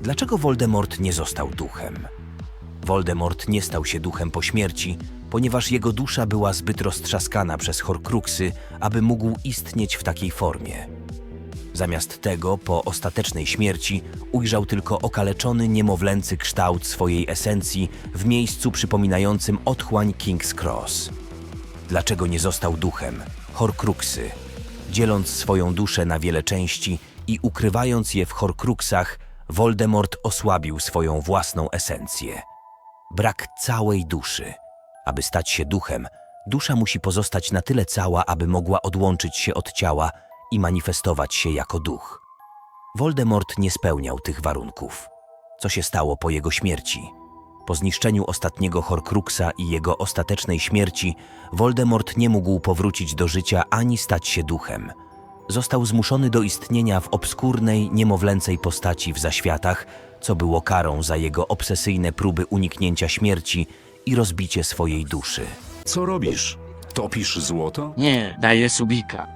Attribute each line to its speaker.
Speaker 1: Dlaczego Voldemort nie został duchem? Voldemort nie stał się duchem po śmierci, ponieważ jego dusza była zbyt roztrzaskana przez Horcruxy, aby mógł istnieć w takiej formie. Zamiast tego, po ostatecznej śmierci, ujrzał tylko okaleczony, niemowlęcy kształt swojej esencji w miejscu przypominającym otchłań King's Cross. Dlaczego nie został duchem? Horcruxy. Dzieląc swoją duszę na wiele części i ukrywając je w Horcruxach, Voldemort osłabił swoją własną esencję. Brak całej duszy. Aby stać się duchem, dusza musi pozostać na tyle cała, aby mogła odłączyć się od ciała i manifestować się jako duch. Voldemort nie spełniał tych warunków. Co się stało po jego śmierci? Po zniszczeniu ostatniego Horcruxa i jego ostatecznej śmierci, Voldemort nie mógł powrócić do życia ani stać się duchem. Został zmuszony do istnienia w obskurnej, niemowlęcej postaci w zaświatach, co było karą za jego obsesyjne próby uniknięcia śmierci i rozbicie swojej duszy.
Speaker 2: Co robisz? Topisz złoto?
Speaker 3: Nie, daję subika.